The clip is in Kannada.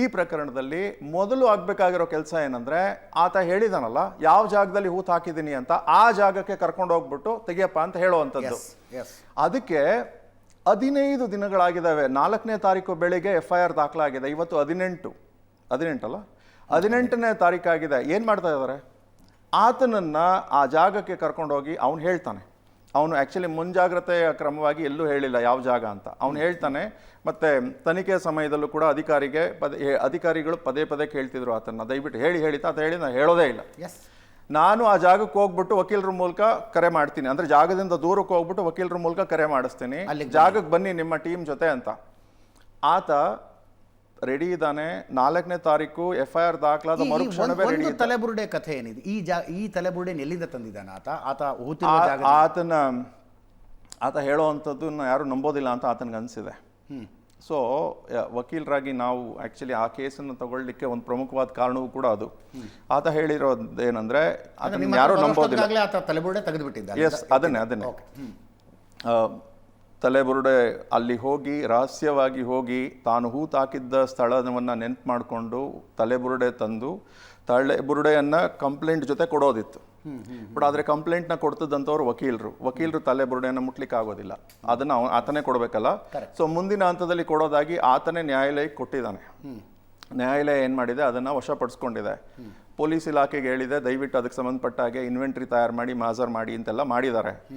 ಈ ಪ್ರಕರಣದಲ್ಲಿ ಮೊದಲು ಆಗಬೇಕಾಗಿರೋ ಕೆಲಸ ಏನಂದರೆ ಆತ ಹೇಳಿದಾನಲ್ಲ ಯಾವ ಜಾಗದಲ್ಲಿ ಹೂತ್ ಹಾಕಿದ್ದೀನಿ ಅಂತ ಆ ಜಾಗಕ್ಕೆ ಕರ್ಕೊಂಡು ಹೋಗ್ಬಿಟ್ಟು ತೆಗಿಯಪ್ಪ ಅಂತ ಹೇಳುವಂಥದ್ದು. ಅದಕ್ಕೆ ಹದಿನೈದು ದಿನಗಳಾಗಿದ್ದಾವೆ. ನಾಲ್ಕನೇ ತಾರೀಕು ಬೆಳಿಗ್ಗೆ ಎಫ್ ಐ ಆರ್ ದಾಖಲಾಗಿದೆ. ಇವತ್ತು ಹದಿನೆಂಟು ಹದಿನೆಂಟಲ್ಲ? ಹದಿನೆಂಟನೇ ತಾರೀಕಾಗಿದೆ. ಏನು ಮಾಡ್ತಾ ಇದ್ದಾರೆ ಆತನನ್ನು ಆ ಜಾಗಕ್ಕೆ ಕರ್ಕೊಂಡೋಗಿ ಅವನು ಹೇಳ್ತಾನೆ. ಅವನು ಆ್ಯಕ್ಚುಲಿ ಮುಂಜಾಗ್ರತೆಯ ಕ್ರಮವಾಗಿ ಎಲ್ಲೂ ಹೇಳಿಲ್ಲ ಯಾವ ಜಾಗ ಅಂತ. ಅವನು ಹೇಳ್ತಾನೆ ಮತ್ತು ತನಿಖೆ ಸಮಯದಲ್ಲೂ ಕೂಡ ಅಧಿಕಾರಿಗೆ ಪದೇ ಅಧಿಕಾರಿಗಳು ಪದೇ ಪದೇ ಕೇಳ್ತಿದ್ರು ಆತನ ದಯವಿಟ್ಟು ಹೇಳಿ ಹೇಳಿ ಅಂತ ಆತ ಹೇಳಿ ನಾನು ಹೇಳೋದೇ ಇಲ್ಲ. ಎಸ್ ನಾನು ಆ ಜಾಗಕ್ಕೆ ಹೋಗ್ಬಿಟ್ಟು ವಕೀಲರ ಮೂಲಕ ಕರೆ ಮಾಡ್ತೀನಿ. ಅಂದರೆ ಜಾಗದಿಂದ ದೂರಕ್ಕೆ ಹೋಗ್ಬಿಟ್ಟು ವಕೀಲರ ಮೂಲಕ ಕರೆ ಮಾಡಿಸ್ತೀನಿ. ಜಾಗಕ್ಕೆ ಬನ್ನಿ ನಿಮ್ಮ ಟೀಮ್ ಜೊತೆ ಅಂತ. ಆತ ರೆಡಿ ಇದ್ದಾನೆ. ನಾಲ್ಕನೇ ತಾರೀಕು ಎಫ್ ಐ ಆರ್ ದಾಖಲಾದ ಮರುಕ್ಷಣವೇ ರೆಡಿ ಒಂದು ತಲೆಬುರುಡೆ ಕಥೆ ಏನಿದೆ? ಈ ಜಾ ಈ ತಲೆಬುರುಡೆ ಎಲ್ಲಿಂದ ತಂದಿದ್ದಾನೆ ಆತ? ಆತ ಜಾಗ ಆತನ ಆತ ಹೇಳೋವಂಥದ್ದನ್ನ ಯಾರು ನಂಬೋದಿಲ್ಲ ಅಂತ ಆತನಿಗೆ ಅನಿಸಿದೆ. ಸೊ ವಕೀಲರಾಗಿ ನಾವು ಆ್ಯಕ್ಚುಲಿ ಆ ಕೇಸನ್ನು ತಗೊಳ್ಳಿಕ್ಕೆ ಒಂದು ಪ್ರಮುಖವಾದ ಕಾರಣವೂ ಕೂಡ ಅದು. ಆತ ಹೇಳಿರೋದು ಏನಂದ್ರೆ ಆಗ ಅದನ್ನ ಯಾರು ನಂಬೋದಿಲ್ಲ. ಆತ ತಲೆಬುರುಡೆ ಎಸ್ ಅದನ್ನೇ ಅದನ್ನೇ. ಆ, ತಲೆಬುರುಡೆ ಅಲ್ಲಿ ಹೋಗಿ ರಹಸ್ಯವಾಗಿ ಹೋಗಿ ತಾನು ಹೂತಾಕಿದ್ದ ಸ್ಥಳವನ್ನು ನೆನ್ಪು ಮಾಡಿಕೊಂಡು ತಲೆಬುರುಡೆ ತಂದು ತಲೆಬುರುಡೆಯನ್ನು ಕಂಪ್ಲೇಂಟ್ ಜೊತೆ ಕೊಡೋದಿತ್ತು. ಬಟ್ ಆದರೆ ಕಂಪ್ಲೇಂಟ್ನ ಕೊಡ್ತದಂಥವ್ರು ವಕೀಲರು. ವಕೀಲರು ತಲೆಬುರುಡೆಯನ್ನು ಮುಟ್ಲಿಕ್ಕೆ ಆಗೋದಿಲ್ಲ ಅದನ್ನು ಅವ ಆತನೇ ಕೊಡಬೇಕಲ್ಲ? ಸೊ ಮುಂದಿನ ಹಂತದಲ್ಲಿ ಕೊಡೋದಾಗಿ ಆತನೇ ನ್ಯಾಯಾಲಯಕ್ಕೆ ಕೊಟ್ಟಿದ್ದಾನೆ. ನ್ಯಾಯಾಲಯ ಏನು ಮಾಡಿದೆ? ಅದನ್ನು ವಶಪಡಿಸ್ಕೊಂಡಿದೆ. ಪೊಲೀಸ್ ಇಲಾಖೆಗೆ ಹೇಳಿದೆ ದಯವಿಟ್ಟು ಅದಕ್ಕೆ ಸಂಬಂಧಪಟ್ಟ ಹಾಗೆ ಇನ್ವೆಂಟ್ರಿ ತಯಾರು ಮಾಡಿ ಮಾಜರ್ ಮಾಡಿ ಅಂತೆಲ್ಲ ಮಾಡಿದ್ದಾರೆ.